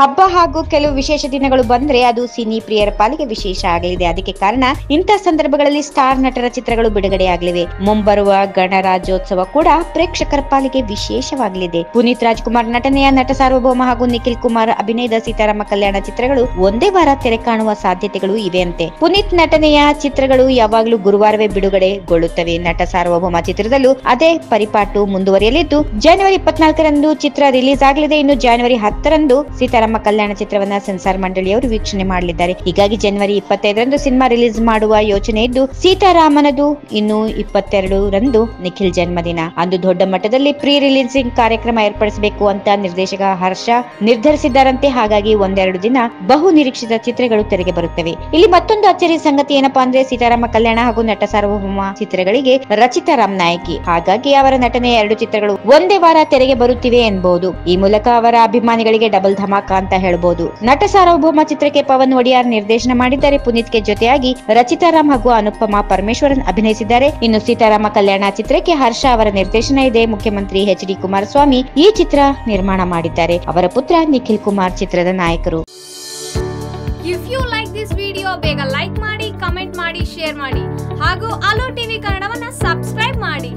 ಹಬ್ಬ ಹಾಗೂ ಕೆಲವು ವಿಶೇಷ ದಿನಗಳು ಬಂದ್ರೆ ಅದು ಸಿನಿ ಪ್ರಿಯರ ಪಾಲಿಗೆ ವಿಶೇಷ ಆಗಲಿದೆ. ಅದಕ್ಕೆ ಕಾರಣ ಇಂತಹ ಸಂದರ್ಭಗಳಲ್ಲಿ ಸ್ಟಾರ್ ನಟರ ಚಿತ್ರಗಳು ಬಿಡುಗಡೆಯಾಗಲಿವೆ ಮುಂಬರುವ ಗಣರಾಜ್ಯೋತ್ಸವ ಕೂಡ ಪ್ರೇಕ್ಷಕರ ಪಾಲಿಗೆ ವಿಶೇಷವಾಗಲಿದೆ. ಪುನೀತ್ ರಾಜ್ಕುಮಾರ್ ನಟನೆಯ ನಟ ಸಾರ್ವಭೌಮ ಹಾಗೂ ನಿಖಿಲ್ ಕುಮಾರ್ ಅಭಿನಯದ ಸೀತಾರಾಮ ಕಲ್ಯಾಣ ಚಿತ್ರಗಳು ಒಂದೇ ವಾರ ತೆರೆ ಕಾಣುವ ಸಾಧ್ಯತೆಗಳು ಇವೆ ಅಂತೆ ಪುನೀತ್ ನಟನೆಯ ಚಿತ್ರಗಳು ಯಾವಾಗಲೂ ಗುರುವಾರವೇ ಬಿಡುಗಡೆಗೊಳ್ಳುತ್ತವೆ. ನಟ ಸಾರ್ವಭೌಮ ಚಿತ್ರದಲ್ಲೂ ಅದೇ ಪರಿಪಾಟು ಮುಂದುವರಿಯಲಿದ್ದು, ಜನವರಿ ಇಪ್ಪತ್ನಾಲ್ಕರಂದು ಚಿತ್ರ ರಿಲೀಸ್ ಆಗಲಿದೆ. ಇನ್ನು ಜನವರಿ ಹತ್ತರಂದು ಸೀತಾರಾಮ ಕಲ್ಯಾಣ ಚಿತ್ರವನ್ನ ಸೆನ್ಸಾರ್ ಮಂಡಳಿಯವರು ವೀಕ್ಷಣೆ ಮಾಡಲಿದ್ದಾರೆ. ಹೀಗಾಗಿ ಜನವರಿ ಇಪ್ಪತ್ತೈದರಂದು ಸಿನಿಮಾ ರಿಲೀಸ್ ಮಾಡುವ ಯೋಚನೆ ಇದ್ದು, ಸೀತಾರಾಮನದು ಇನ್ನು ಇಪ್ಪತ್ತೆರಡು ರಂದು ನಿಖಿಲ್ ಜನ್ಮದಿನ. ಅಂದು ದೊಡ್ಡ ಮಟ್ಟದಲ್ಲಿ ಪ್ರೀ ರಿಲೀಸಿಂಗ್ ಕಾರ್ಯಕ್ರಮ ಏರ್ಪಡಿಸಬೇಕು ಅಂತ ನಿರ್ದೇಶಕ ಹರ್ಷ ನಿರ್ಧರಿಸಿದ್ದಾರಂತೆ. ಹಾಗಾಗಿ ಒಂದೆರಡು ದಿನ ಬಹು ನಿರೀಕ್ಷಿತ ಚಿತ್ರಗಳು ತೆರೆಗೆ ಬರುತ್ತವೆ. ಇಲ್ಲಿ ಮತ್ತೊಂದು ಅಚ್ಚರಿ ಸಂಗತಿ ಏನಪ್ಪಾ ಅಂದ್ರೆ, ಸೀತಾರಾಮ ಕಲ್ಯಾಣ ಹಾಗೂ ನಟ ಸಾರ್ವಭೌಮ ಚಿತ್ರಗಳಿಗೆ ರಚಿತಾ ರಾಮ್ ನಾಯಕಿ. ಹಾಗಾಗಿ ಅವರ ನಟನೆಯ ಎರಡು ಚಿತ್ರಗಳು ಒಂದೇ ವಾರ ತೆರೆಗೆ ಬರುತ್ತಿವೆ ಎನ್ಬಹುದು ಈ ಮೂಲಕ ಅವರ ಅಭಿಮಾನಿಗಳಿಗೆ ಡಬಲ್ ಧಮಾಕ ಅಂತ ಹೇಳಬಹುದು ನಟ ಸಾರ್ವಭೌಮ ಚಿತ್ರಕ್ಕೆ ಪವನ್ ಒಡಿಯಾರ್ ನಿರ್ದೇಶನ ಮಾಡಿದ್ದಾರೆ. ಪುನೀತ್ಗೆ ಜೊತೆಯಾಗಿ ರಚಿತಾರಾಮ್ ಹಾಗೂ ಅನುಪಮ ಪರಮೇಶ್ವರನ್ ಅಭಿನಯಿಸಿದ್ದಾರೆ. ಇನ್ನು ಸೀತಾರಾಮ ಕಲ್ಯಾಣ ಚಿತ್ರಕ್ಕೆ ಹರ್ಷ ಅವರ ನಿರ್ದೇಶನ ಇದೆ. ಮುಖ್ಯಮಂತ್ರಿ ಎಚ್ ಡಿ ಕುಮಾರಸ್ವಾಮಿ ಈ ಚಿತ್ರ ನಿರ್ಮಾಣ ಮಾಡಿದ್ದಾರೆ. ಅವರ ಪುತ್ರ ನಿಖಿಲ್ ಕುಮಾರ್ ಚಿತ್ರದ ನಾಯಕರು. If you like this video ಬೇಗ ಲೈಕ್ ಮಾಡಿ ಕಮೆಂಟ್ ಮಾಡಿ ಶೇರ್ ಮಾಡಿ. ಹಾಗೂ ಅಲೋ ಟಿವಿ ಕನ್ನಡವನ್ನ ಸಬ್ಸ್ಕ್ರೈಬ್ ಮಾಡಿ.